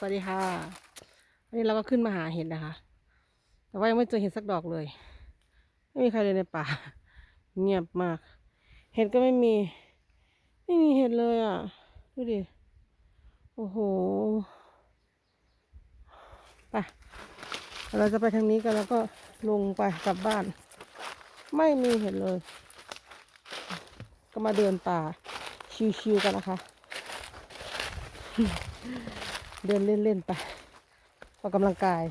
สวัสดีค่ะวันนี้เราก็ขึ้นมาหาเห็ดนะคะ แต่ว่ายังไม่เจอเห็ดสักดอกเลย ไม่มีใครเลยในป่า เงียบมาก เห็ดก็ไม่มี ไม่มีเห็ดเลยอะ ดูดิ โอ้โห ไป เราจะไปทางนี้กันแล้วก็ลงไปกลับบ้าน ไม่มีเห็ดเลย ก็มาเดินป่าชิวๆกันนะคะ เดินเล่นๆไปออกกำลังกาย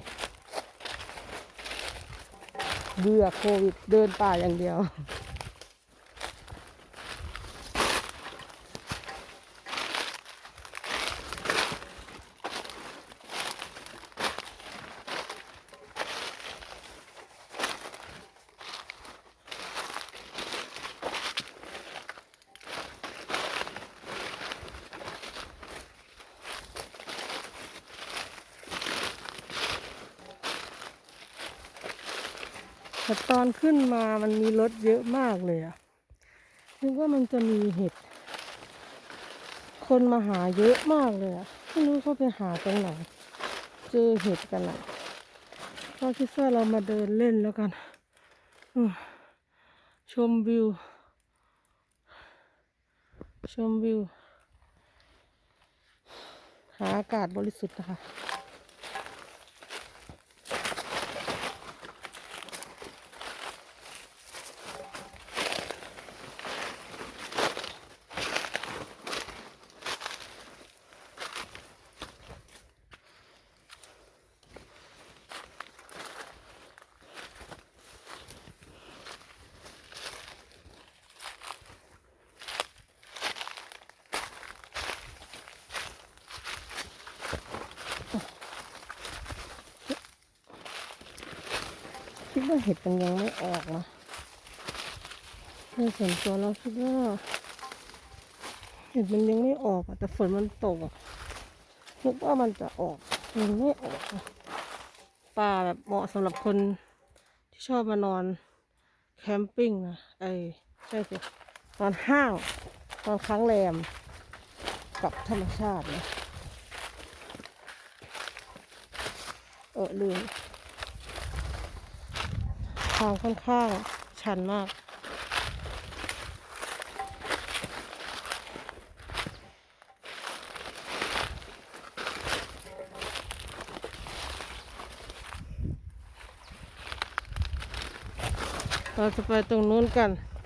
เบื่อโควิด เดินป่าอย่างเดียว แต่ตอนขึ้นมามันมีรถเยอะมากเลยอะนึกว่ามันจะมีเห็ด คนมาหาเยอะมากเลยอะไม่รู้เขาไปหาตรงไหน เจอเห็ดกันอะก็คิดว่าเรามาเดินเล่นแล้วกันชมวิว ชมวิว หาอากาศบริสุทธิ์นะคะ เห็ดมันยังไม่ออกนะในส่วนตัวเราคิดว่าเห็ดมันยังไม่ออกอะแต่ฝนมันตกอะคิดว่ามันจะออกยังไม่ออกป่าแบบเหมาะสำหรับคนที่ชอบมานอนแคมปิ้งนะไอ้ใช่สินอนห้างนอนค้างแรมกับธรรมชาตินะเออลืม ทางค่อนข้างชันมาก เราจะไปตรงนู้นกันน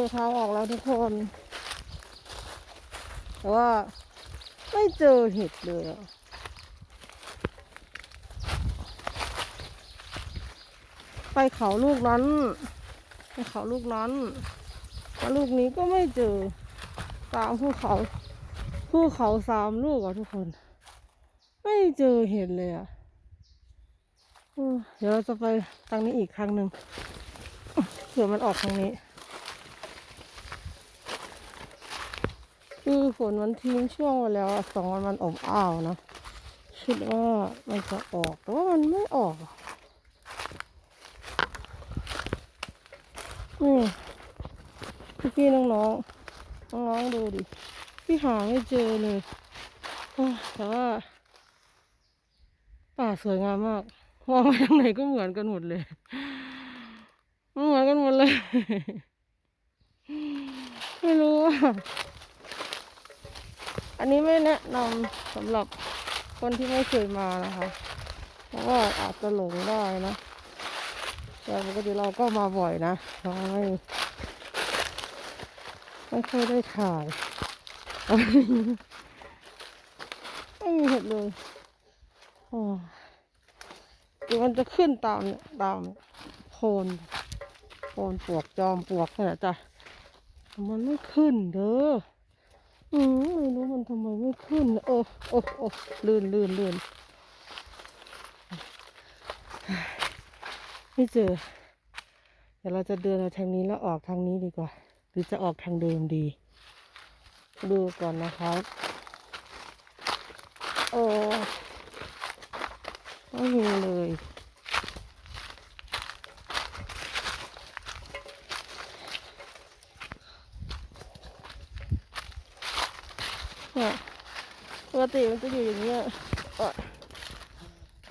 อทางออกแล้วทุกคน แต่ว่าไม่เจอเห็ดเลยอะไปเขาลูกนั้นไปเขาลูกนั้นแล้วลูกนี้ก็ไม่เจอตามภูเขาภูเขาสามลูกอะทุกคน ไม่เจอเห็ดเลยอะเดี๋ยวเราจะไปทางนี้อีกครั้งหนึ่งเผื่อมันออกทางนี้ คือฝนมันทิ้งช่วงไว้แล้วสองวันมันอบอ้าวนะคิดว่ามันจะออกแต่ว่ามันไม่ออกนี่พี่พี่ๆน้องน้องดูดิ พี่หาไม่เจอเลยแต่ว่าป่าสวยงามมากมองไปทางไหนก็เหมือนกันหมดเลยเหมือนกันหมดเลย ไม่รู้ว่า อันนี้ไม่แนะนำสำหรับคนที่ไม่เคยมานะคะ เพราะว่าอาจจะหลงได้นะแต่ปกติเราก็มาบ่อยนะเราไม่ไม่ค่อยได้ถ่ายไม่มีเห็ดเลยโอ้เดี๋ยวมันจะขึ้นตามเนี่ยตามโคนโคนปลวกจอมปลวกนี่แหละจ้ะมันไม่ขึ้นเด้อ อืมไม่รู้มันทำไมไม่ขึ้น โอ้โอ้โอ้ลื่นลื่นลื่นไม่เจอ เดี๋ยวเราจะเดินมาทางนี้แล้วออกทางนี้ดีกว่า หรือจะออกทางเดิมดี ดูก่อนนะครับ โอ้ไม่มีเลย เนี่ยปกติมันจะอยู่อย่างเงี้ยอ่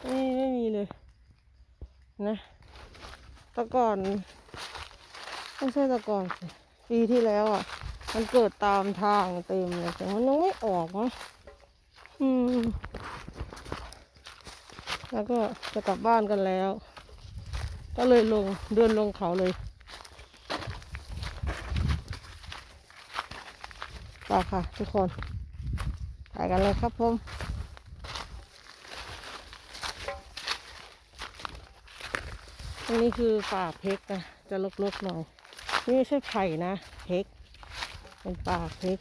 ไม่ไม่มีเลย นะตะก่อนไม่ใช่ตะก่อนสิปีที่แล้วอะ มันเกิดตามทางเต็มเลยแต่มันยังไม่ออกนะอืม แล้วก็จะกลับบ้านกันแล้ว ก็เลยลงเดินลงเขาเลยต่อค่ะทุกคน กันเลยครับผมอันนี้คือป่าเพกนะจะลกๆหน่อย นี่ไม่ใช่ไผ่นะ เพก เป็นป่าเพก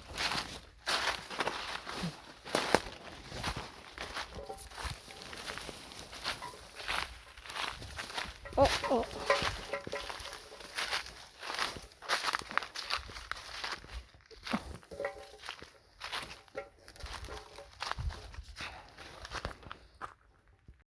โอ้โอ้